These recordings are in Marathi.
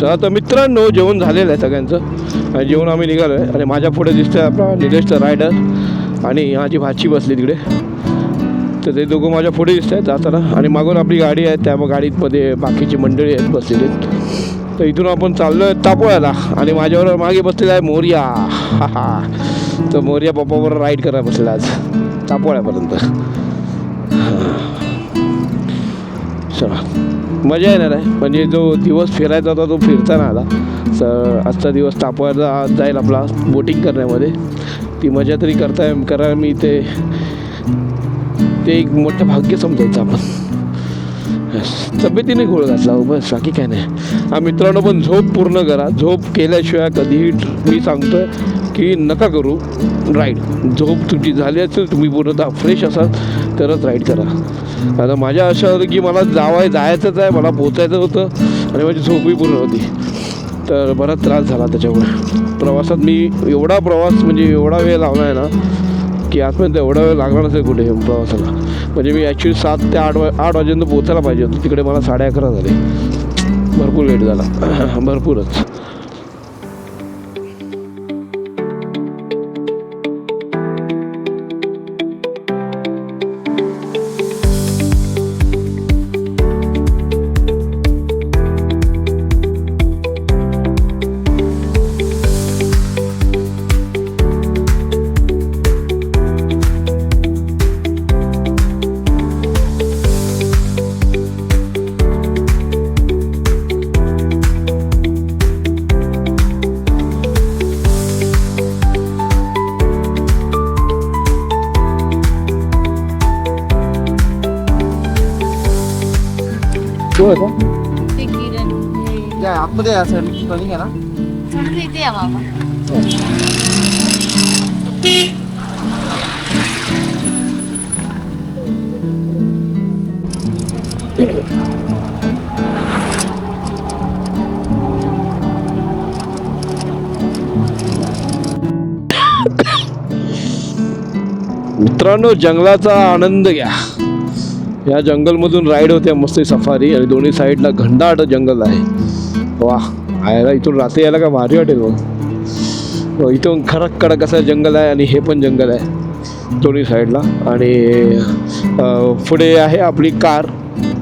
तर आता मित्रांनो जेवण झालेलं आहे सगळ्यांचं. आणि जेवण आम्ही निघालो आहे आणि माझ्या पुढे दिसतोय आपला निलेशचा रायडर आणि माझी भाची बसली तिकडे. तर ते दोघं माझ्या पुढे दिसत आहेत जाताना. आणि मागून आपली गाडी आहे त्या गाडीमध्ये बाकीची मंडळी आहेत बसलेली आहेत. तर इथून आपण चाललो आहे तापोळ्याला. आणि माझ्याबरोबर मागे बसलेला आहे मोर्या. हा हा. तर मोर्या पप्पाबरोबर राईड करायला बसलेला आज. तापोळ्यापर्यंत. चला. मजा येणार आहे. म्हणजे जो दिवस फिरायचा होता तो फिरताना आला. तर आजचा दिवस तापोळ्याचा जाईल आपला बोटिंग करण्यामध्ये. ती मजा तरी करताय करा मी ते ते एक मोठं भाग्य समजायचं आपण. तब्येतीने गोळ घातला हो, बस बाकी काय नाही. हा मित्रांनो पण झोप पूर्ण करा. झोप केल्याशिवाय कधीही मी सांगतो की नका करू राईड. झोप तुमची झाली असेल तुम्ही पूर्णतः फ्रेश असाल तरच राईड करा. आता माझ्या अशा होतं की मला जावाय जायचंच आहे मला पोचायचं होतं. आणि माझी झोपही पूर्ण होती. तर बराच त्रास झाला त्याच्यामुळे. प्रवासात मी एवढा प्रवास म्हणजे एवढा वेळ लावला आहे ना की आजपर्यंत एवढा वेळ लागला नसेल कुठे प्रवासाला. म्हणजे मी ॲक्च्युली सात ते आठ वा आठ वाजेपर्यंत पोचायला पाहिजे होतं. तिकडे मला साडे अकरा झाले. भरपूर लेट झाला. भरपूरच. ना. थोडं इथे या बाबा. मित्रांनो जंगलाचा आनंद घ्या. या जंगलमधून राईड होते मस्त सफारी आणि दोन्ही साईडला घंडाट जंगल आहे. वा आयला इथून रात्री यायला का भारी वाटेल मग हो, इथून खरक कडक असं जंगल आहे आणि हे पण जंगल आहे दोन्ही साईडला. आणि पुढे आहे आपली कार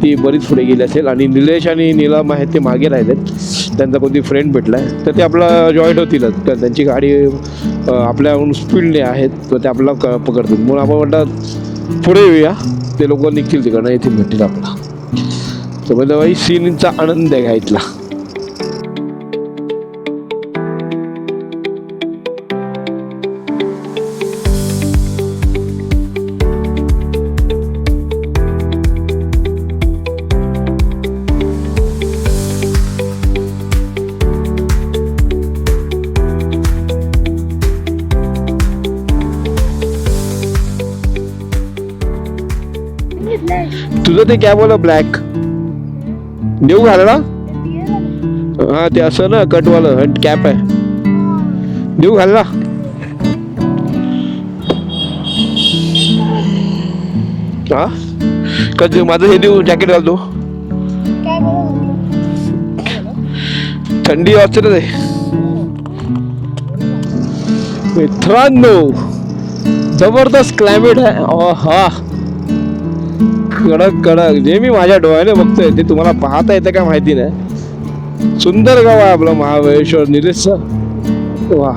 ती बरीच पुढे गेली असेल. आणि निलेश आणि नीलम आहेत ते मागे राहिलेत. त्यांचा कोणती फ्रेंड भेटला आहे तर ते आपला जॉईंट होतीलच तर त्यांची गाडी आपल्याहून स्पीडने आहेत. तर ते आपला क पकडतील. म्हणून आपण म्हणतात पुढे येऊया. ते लोक निघतील तिकडनं येथील भेटतील आपला तर म्हणजे भाई सीनचा आनंद आहे घ्यायतला तुझं ते कॅब वाला ब्लॅक देऊ घाल ना हा ते असं ना कटवालं कॅप आहे. देऊ घाल ना हा? कधी माझं हे देऊ जॅकेट घालतो थंडी वाजते ना ते. मित्रांनो जबरदस्त क्लायमेट आहे. हा कडक कडक. जे मी माझ्या डोळ्याने बघतोय ते तुम्हाला पाहता येतं का माहिती नाही. सुंदर गाव आहे आपलं महाबळेश्वर निलेश वा.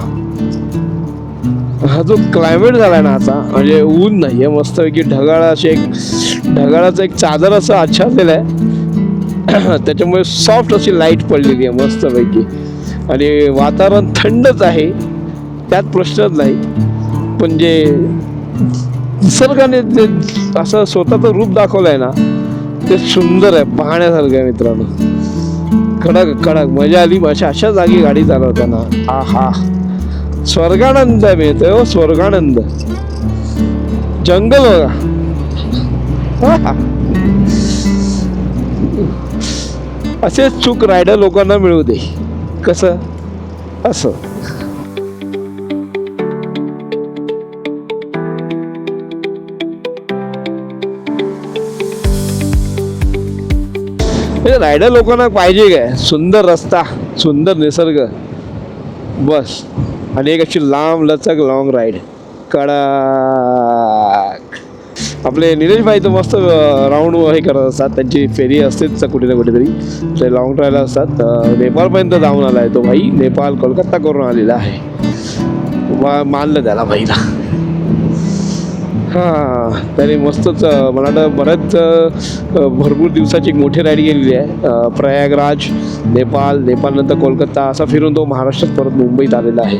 हा जो क्लायमेट झालाय ना असा म्हणजे ऊन नाही आहे मस्तपैकी ढगाळ असे एक ढगाळाचं एक चादर असं आच्छादलेलं आहे. त्याच्यामुळे सॉफ्ट अशी लाइट पडलेली आहे मस्तपैकी. आणि वातावरण थंडच आहे. त्यात प्रश्नच नाही. पण जे निसर्गाने जे असं स्वतःचं रूप दाखवलं आहे ना ते सुंदर आहे पाहण्यासारखं आहे मित्रांनो. कडक कडक मजा आली. अशा अशा जागी गाडी चालवताना आ हा स्वर्गानंद मिळतोय हो स्वर्गानंद. जंगल बघा. असेच चूक रायडर लोकांना मिळू दे. कसं? असं. म्हणजे रायडर लोकांना पाहिजे काय? सुंदर रस्ता सुंदर निसर्ग. बस. आणि एक अशी लांब लचक लॉंग राईड कडक. आपले निलेश भाई तर मस्त राऊंड हे करत असतात. त्यांची फेरी असतेच कुठे ना कुठेतरी. ते लॉंग ड्रायला असतात. नेपाळपर्यंत जाऊन आला आहे तो भाई. नेपाळ कोलकाता करून आलेला आहे. मानलं त्याला भाईला. हां त्याने मस्तच मला वाटतं बऱ्याच भरपूर दिवसाची एक मोठी राईड गेलेली आहे. प्रयागराज नेपाळ नेपाळनंतर कोलकाता असा फिरून तो महाराष्ट्रात परत मुंबईत आलेला आहे.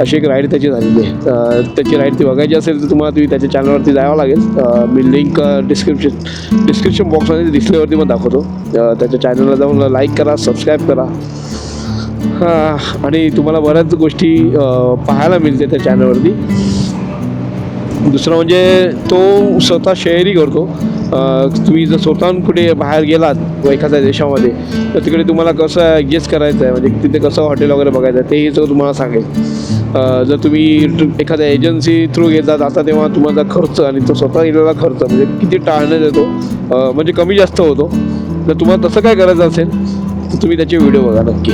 अशी एक राईड त्याची झालेली आहे. त्याची राईड ती बघायची असेल तर तुम्हाला तुम्ही त्याच्या चॅनलवरती जावं लागेल. मी लिंक डिस्क्रिप्शन डिस्क्रिप्शन बॉक्समध्ये डिस्प्लेवरती पण दाखवतो. त्याच्या चॅनलला जाऊन लाईक करा सबस्क्राईब करा. हां आणि तुम्हाला बऱ्याच गोष्टी पाहायला मिळते त्या चॅनलवरती दुसरं म्हणजे तो स्वतः शेअरही करतो. तुम्ही जर स्वतःहून कुठे बाहेर गेलात व एखाद्या देशामध्ये तर तिकडे तुम्हाला कसं ॲडजस्ट करायचं आहे म्हणजे तिथे कसं हॉटेल वगैरे बघायचं आहे तेही जर तुम्हाला सांगेल. जर तुम्ही एखाद्या एजन्सी थ्रू घेतात आता तेव्हा तुम्हाला खर्च आणि तो स्वतः गेलेला खर्च म्हणजे किती टाळण्यात येतो म्हणजे कमी जास्त होतो. जर तुम्हाला तसं काय करायचं असेल तर तुम्ही त्याचे व्हिडिओ बघा नक्की.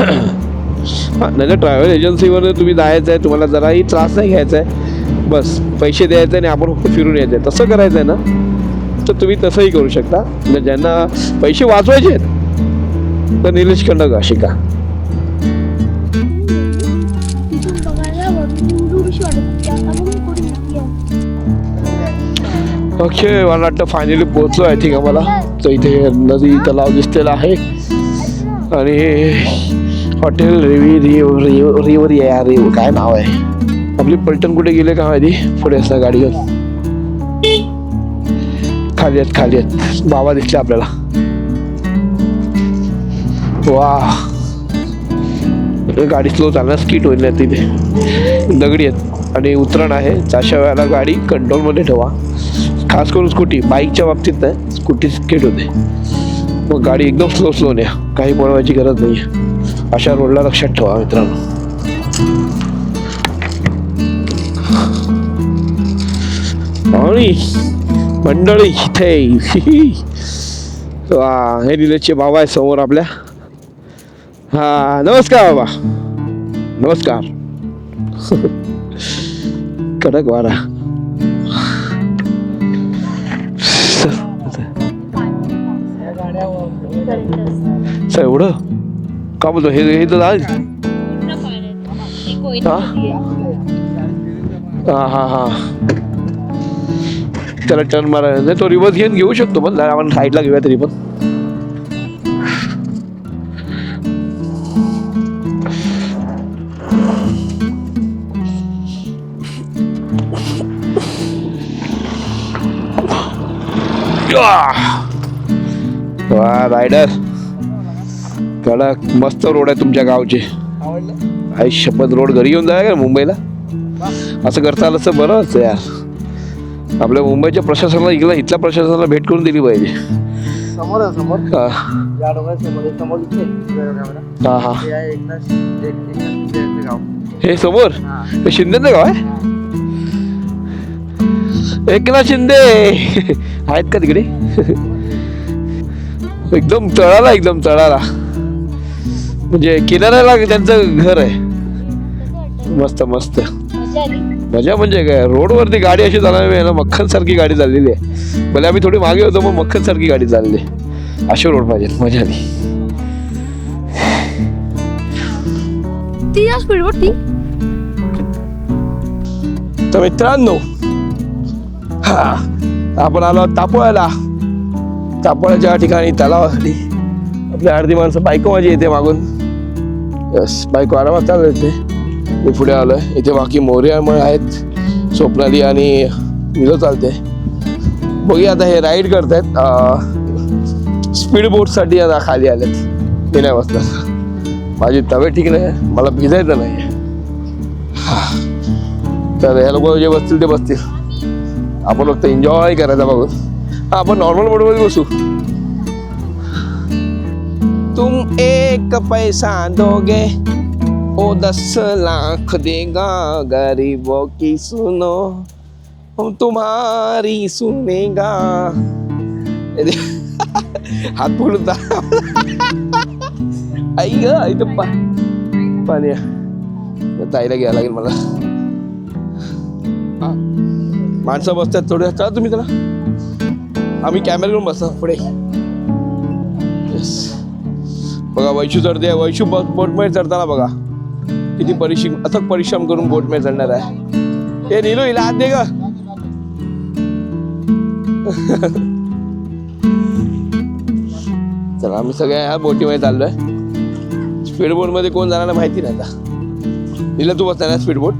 हां नाही तर ट्रॅव्हल एजन्सीवर तुम्ही जायचं आहे तुम्हाला जराही त्रास नाही घ्यायचा आहे बस पैसे द्यायचे आणि आपण फिरून यायचं. आहे तसं करायचं आहे ना तर तुम्ही तसंही करू शकता. म्हणजे ज्यांना पैसे वाचवायचे आहेत तर निलेश खंड का शिका ओके मला वाटतं फायनली पोहोचलो आय थिंक आम्हाला. तर इथे नदी तलाव दिसलेला आहे. आणि हॉटेल रिव्ही रिव रिव रिवर या रिव काय नाव आहे? आपली पलटण कुठे गेले का माहिती? पुढे असं गाडी घेऊन. खाली आहेत खाली आहेत. बाबा दिसले आपल्याला. वा गाडी स्लो चालणार स्किट होईल ना तिथे. दगडी आहेत आणि उतरण आहे. अशा वेळेला गाडी कंट्रोलमध्ये ठेवा. खास करून स्कूटी बाईकच्या बाबतीत नाही स्कूटी स्किट होते. मग गाडी एकदम स्लो स्लो न्या काही बोलवायची गरज नाही अशा रोडला लक्षात ठेवा मित्रांनो. आणि मंडळी इथे. वा हे निलेशचे बाबा आहे समोर आपल्या. हा नमस्कार बाबा. नमस्कार. कडक वारा. सर एवढं? का बोलतो? हे हे तर हा हा हा. त्याला टर्न मारायला नाही तो रिवर्स घेऊन घेऊ शकतो पण आपण साईडला घेऊया तरी पण. वा रायडर कडक मस्त रोड आहे तुमच्या गावचे. आई शपथ रोड घरी येऊन जाय का मुंबईला? असं करता आलं तर बरंच यार. आपल्या मुंबईच्या प्रशासनाला इथल्या इथल्या प्रशासनाला भेट करून दिली पाहिजे. समोर आहे समोर. हा. या समोर कॅमेरा हा हा. हे आहे एकनाथ एक एकनाथ शिंदेचं गाव. हे समोर? हा. हे शिंदेचं गाव आहे? एकनाथ शिंदे. आहेत का तिकडे? एकदम तळाला एकदम तळाला. म्हणजे किनाऱ्याला त्यांचं घर आहे. मस्त मस्त. मजा आली मजा म्हणजे काय? रोडवरती गाडी अशी आहे ना मक्खन सारखी गाडी चाललेली आहे. भले आम्ही थोडी मागे होतो मग मक्खन सारखी गाडी चालली असे रोड पाहिजे मजा आली. ती या स्पीड वर ती तर मित्रांनो हा आपण आलो तापोळ्याला. तापोळ्याच्या ठिकाणी तलावासाठी आपली अर्धी माणसं बायको माझी येते मागून. यस बायको आरामात चालू येते मी पुढे आलो आहे इथे बाकी मोर्यामुळे आहेत स्वप्नाली आणि मिलो चालते. बघूया आता हे राईड करतायत. स्पीड बोटसाठी आता खाली आलेत. मी नाही बसणार माझी तब्येत ठीक नाही. मला भिजायचं नाही. तर हे लोक जे बसतील ते बसतील. आपण फक्त एन्जॉय करायचा बघून आपण नॉर्मल मोडमध्ये बसू. तुम एक पैसा दोगे ओ दस लाख देगा गरीबों की सुनो हम तुम्हारी सुनेगा हात पकडून जा आई ग आई पा पाणी ताईला घ्यायला लागेल मला माणसं बसतात थोडे चला तुम्ही त्याला आम्ही कॅमेरा घेऊन बसतो पुढे बघा वैशू चढते वैशू ब- बोटमध्ये चढताना बघा किती परिश्रम अथक परिश्रम करून बोटमध्ये चढणार आहे. हे नीलू हिला हात दे ग. चला आम्ही सगळ्या ह्या बोटीमध्ये चाललोय. स्पीड बोटमध्ये कोण जाणार माहिती नाही आता. नीला तू बसणार स्पीड बोट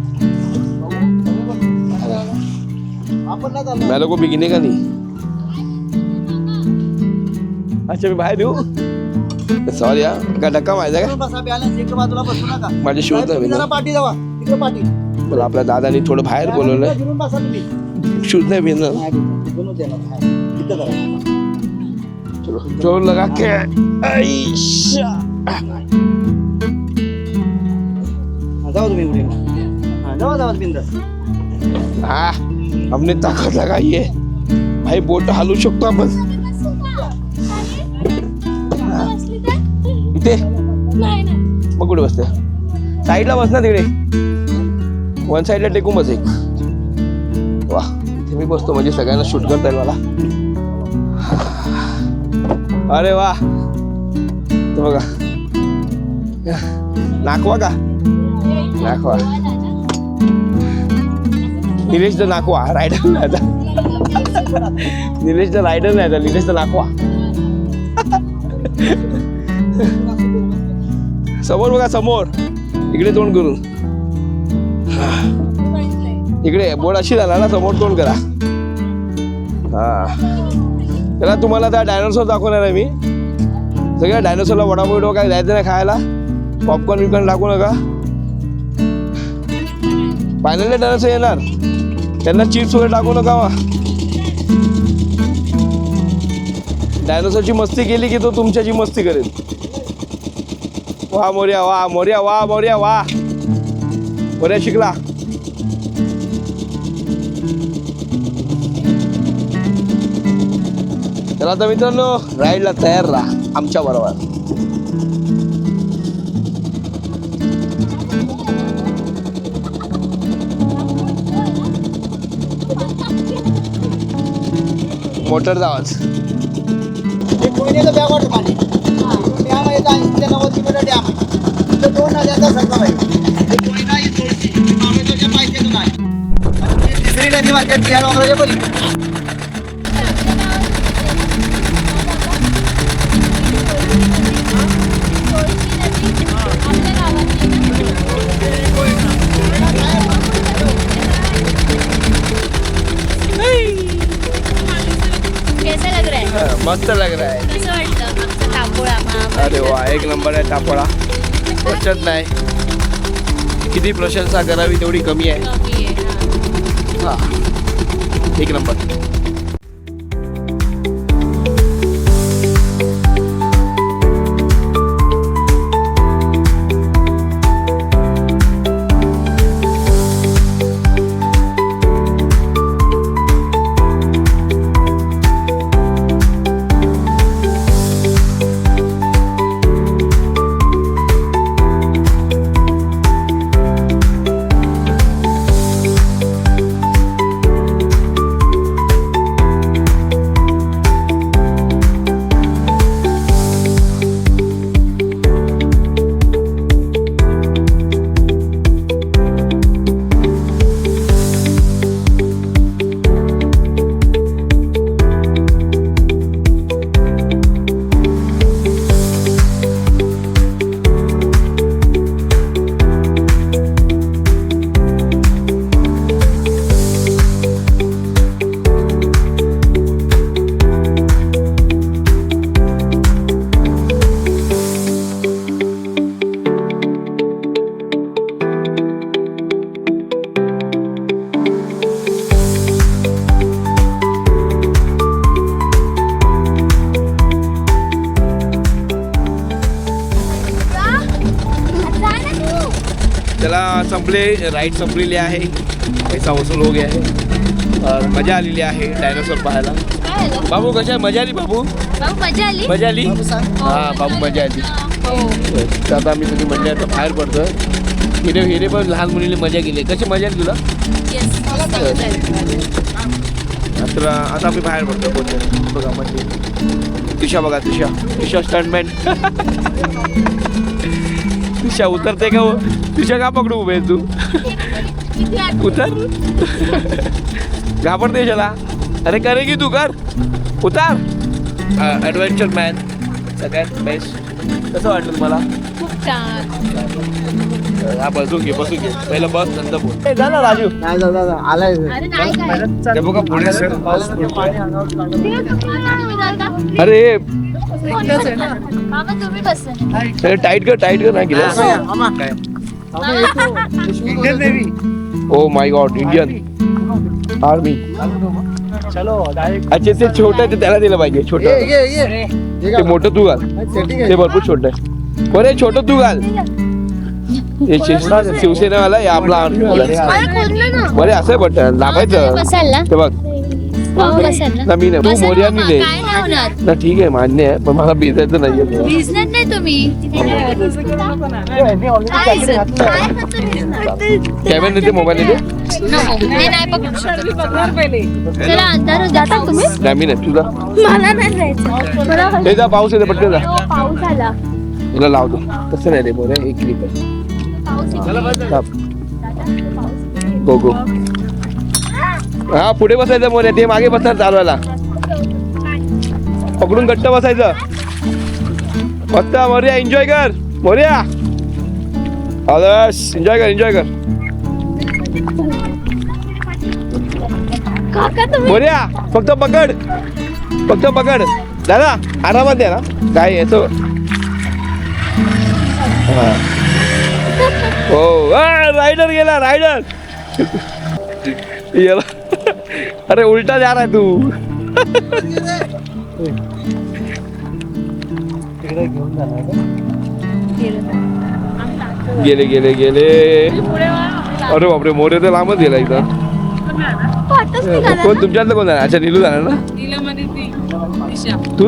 आपण को बिगिने का नाही अच्छा मी बाहेर येऊ. सॉरी हा. का धक्का मारायचा का बसा बॅलन्स इकडे बाजूला बसू नका. माझे शूज तुम्ही नाही जरा पाठी जावा. पाठी. मला आपल्या दादानी थोडं बाहेर बोलवलंय फिरून बसा तुम्ही. शूज नाही बिनणार नाही, बनवू दे ना. हा, इथं करा. चलो जोर लगा के. ऐशा. हा, जावा तुम्ही उडे हा जावा जावा बिंदास हा हमने ताकद लगाई है. भाई बोट हलवू शकतो आपण. इथे मग कुठे बसते? साईडला बस ना तिकडे. वन साईडला टेकून बस एक. वा इथे मी बसतो म्हणजे सगळ्यांना शूट करता येईल मला. अरे वा तो बघा. नाकवा का? नाकवा. निलेश द नाकवा. रायडर नाही आता. निलेश द रायडर नाही आता. निलेश द नाकवा. समोर बघा समोर. इकडे तोंड करून. इकडे बोर्ड अशी झाला ना समोर तोंड करा. हा. त्याला तुम्हाला त्या डायनोसॉर दाखवणार आहे मी. सगळ्या डायनोसॉरला वडापाव बिडापाव काय द्यायचं नाही खायला. पॉपकॉर्न विकॉर्न टाकू नका. फायनली डायनोसॉर येणार. त्यांना चिप्स वगैरे टाकू नका वा. डायनोसॉरची मस्ती केली की तो तुमच्याची मस्ती करेल. वा मोर्या वा मोर्या वा मोर्या वा. मोर्या शिकला. चला तर मित्रांनो राईडला तयार राहा आमच्या बरोबर. मोटरचा आवाज एक महिन्याचा बॅग वाटत पाणी नव्वद डॅम आहे दोन नद्यांचा संगम आहे एक कोयना एक तुळशी. ही महाबळेश्वरच्या पायथ्यातून आहे आणि ही तिसरी नदी वाटते त्या डोंगराच्या पलीकडे. कैसा लग रहा है मस्त लग रहा है। महाबळेश्वर? अरे वा एक नंबर आहे टापोळा पचत नाही किती प्रशंसा करावी तेवढी कमी आहे. हा एक नंबर संपले राईड संपलेली आहे. पैसा वसूल हो गया है. अ, मजा आलेली आहे डायनोसॉर पाहायला. बाबू कशा मजा आली बाबू? मजा आली? मजा आली? हा बाबू मजा आली. हो. तर आता आम्ही सगळी म्हणजे आता बाहेर पडतोय. हिरे हिरे पण लहान मुलीने मजा केली. कशी मजा आली तुला? तर आता आम्ही बाहेर पडतो पोहोचलो बघा म्हणजे तिशा बघा तिशा तिशा स्टंटमॅन तिशा उतरते का हो? तिशा का पकडू उभे आहे तू? उतर. घाबरते शाला. अरे करे की तू कर. उतार. ॲडव्हेंचर मॅन सगळ्यात बेस्ट कसं वाटलं तुम्हाला? खूप छान. हा बसून घे बसून घे. पहिलं बस नंतर बोल. ए, जा ना राजू. नाही दादा आलाय अरे नाही काय ते बघा पुढे सर. का? अरे मामा तुम्ही बसा. टाईट कर टाईट कर ना glass Indian navy oh my god Indian army चलो डायरेक्ट अच्छा ते छोटं आहे ते त्याला दिलं पाहिजे ये छोटं. ये ये ते मोठं तू घाल. सेटिंग ते भरपूर छोटं आहे. बरे छोटं तू घाल. हे शिव- शिवसेनावाला हे आपला बरे असं बटन. दाबायचं. बसाल ना ते बघ. बसाल ना मी नाही बसा मोर्यानी ना ठीक आहे मान्य आहे पण मला भिजायचं नाहीये भिजणार नाही तुम्ही? कॅमेरा देते मोबाईल देते नको, ते नाही नाही मी नाही तुझा मला नाही जायचं. हे जा पाऊस येते पटकन जा. पाऊस आला. तुला लावतो. तसं नाही रे बोरे एक क्लिप आहे. थांब. गो गो हा पुढे बसायचं मोऱ्या ते मागे बसणार चालवायला. पकडून घट्ट बसायचं. मस्त मोर्या एन्जॉय कर. मोर्या. एन्जॉय कर एन्जॉय कर. काका तुम्ही मोर्या फक्त पकड. फक्त पकड. दादा आरामात द्या ना. काय याचं हा. हो रायडर गेला रायडर याला. अरे उलटा जा रहा है तू जाणार गेले गेले गेले. अरे बापरे मोरे तर लांबच गेला इथं. कोण तुमच्यातलं कोण जाणार? अच्छा नीलू जाणार ना? नीलमणी ती.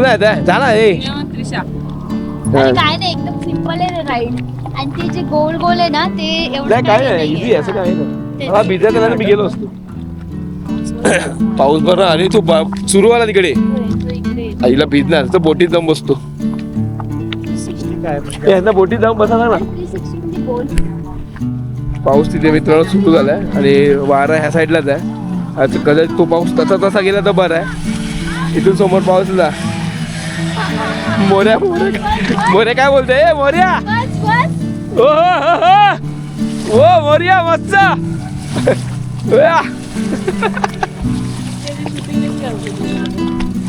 नाही आता. जा ना ए. नियमन त्रिशा. अरे काय नाही एकदम सिंपल आहे राईड आणि ते जे गोल गोल आहे ना ते एवढं नाही काय नाही. इझी असं काय नाही. मला भिजा त्याला मी गेलो असतो. पाऊस बरं अरे तू सुरू आला तिकडे. इकडे आईला भिजणार तर बोटीत जाऊन बसतो. यांना बोटीत जाऊन बसा ना. 360 मध्ये गोल पाऊस तिथे मित्रांनो सुरू झालाय आणि वारा ह्या साईडलाच आहे. आता कदाचित तो पाऊस तसा तसा गेला तर बरं आहे. इथून समोर पाऊस जा मोऱ्या मोऱ्या मोऱ्या काय बोलते मोऱ्या! ओ हो, हो, हो. ओ मोर्या या.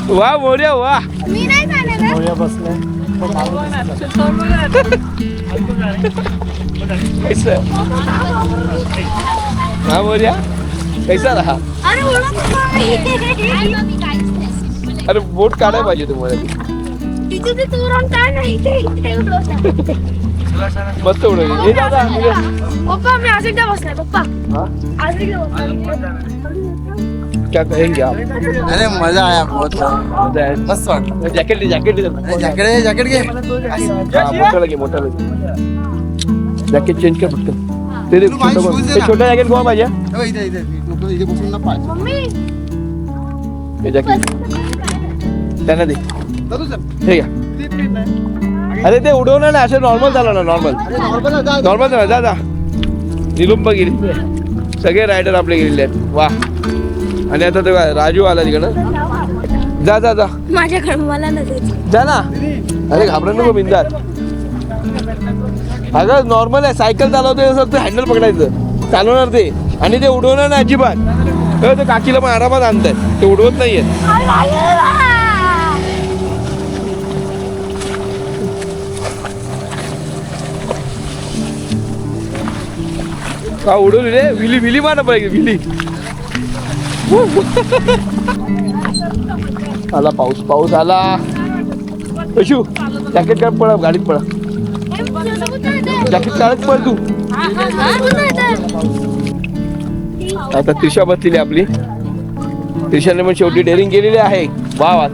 वा मोर्या वा. मी नाही जाणार बसलाय कैसा? हा मोर्या कैसा रहा. अरे बोट काढायला पाहिजे तुम्हाला. मस्त उडवली हे दादा हे- पप्पा मी आज एकदा बसलाय पप्पा. हा? आज एकदा बसलाय क्या कहेंगे आप अरे मजा आया बहुत मजा आहे. मस्त वाटलं. जॅकेट जॅकेट जॅकेट जॅकेट घे. मोठं लगे मोठं लगे जॅकेट चेंज कर पटकन ते छोटं कोण- जॅकेट कोण पाहिजे हो, ना पाहिजे मम्मी. जॅकेट. त्यांना दे. दादू सर, हे घ्या? अरे ते उडवणार ना असं नॉर्मल झालं ना नॉर्मल नॉर्मल झालं जा. जा निलुंब गेली सगळे रायडर आपले गेलेले आहेत. वा. आणि आता ते राजू आला तिकडं. जा जा जा. मला नसायचं जा ना. अरे घाबरत नको बिंदात अगं नॉर्मल आहे. सायकल चालवतोय तसं फक्त हँडल पकडायचं. चालवणार ते. आणि ते उडवणार ना अजिबात. ते काकीला पण आरामात आणतायत. ते उडवत नाहीये का उडवली रे. विली विली मारा पाहिजे विली. आला पाऊस पाऊस आला. कशू जॅकेट काढ पळा गाडीत पळा. जॅकेट काढत पळ तू. आता त्रिशा बसलेली आपली. त्रिशाने पण शेवटी डेअरिंग केलेली आहे. वा वा.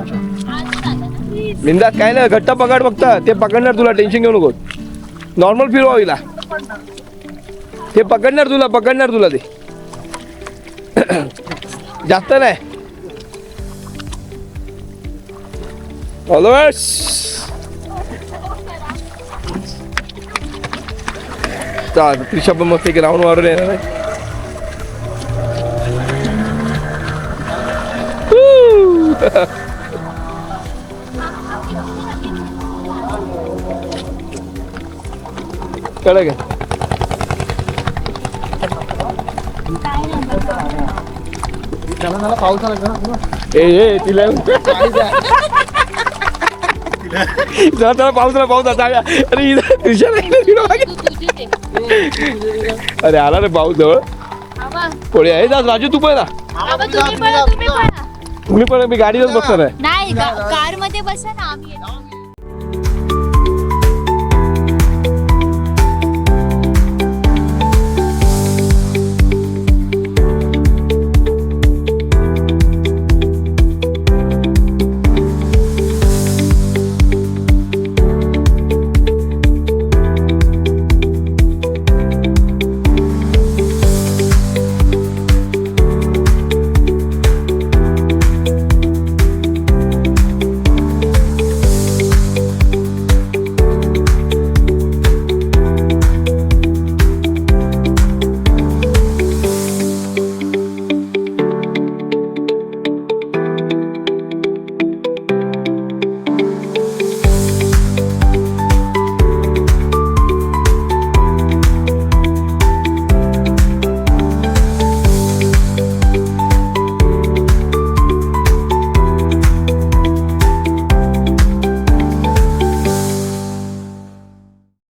बिंदास काय नाही घट्ट पकड फक्त. ते पकडणार तुला टेन्शन घेऊ नको नॉर्मल फिरवा हिला हे पकडणार तुला पकडणार तुला ते. जास्त नाही. फॉलोअर्स चाल त्रिशा पण मस्त एक राऊंड मारून येणार आहे. कळ कळलं का? ए ए तिला जरा त्याला पाऊस आला पाऊस आता अरे त्रिशा नाही तिला. अरे आला रे पाऊस जवळ. कोणी आहे? जा राजू तू पण ना. तुम्ही पण मी गाडीवरच बसणार आहे. नाही कारमध्ये बसा ना आम्ही.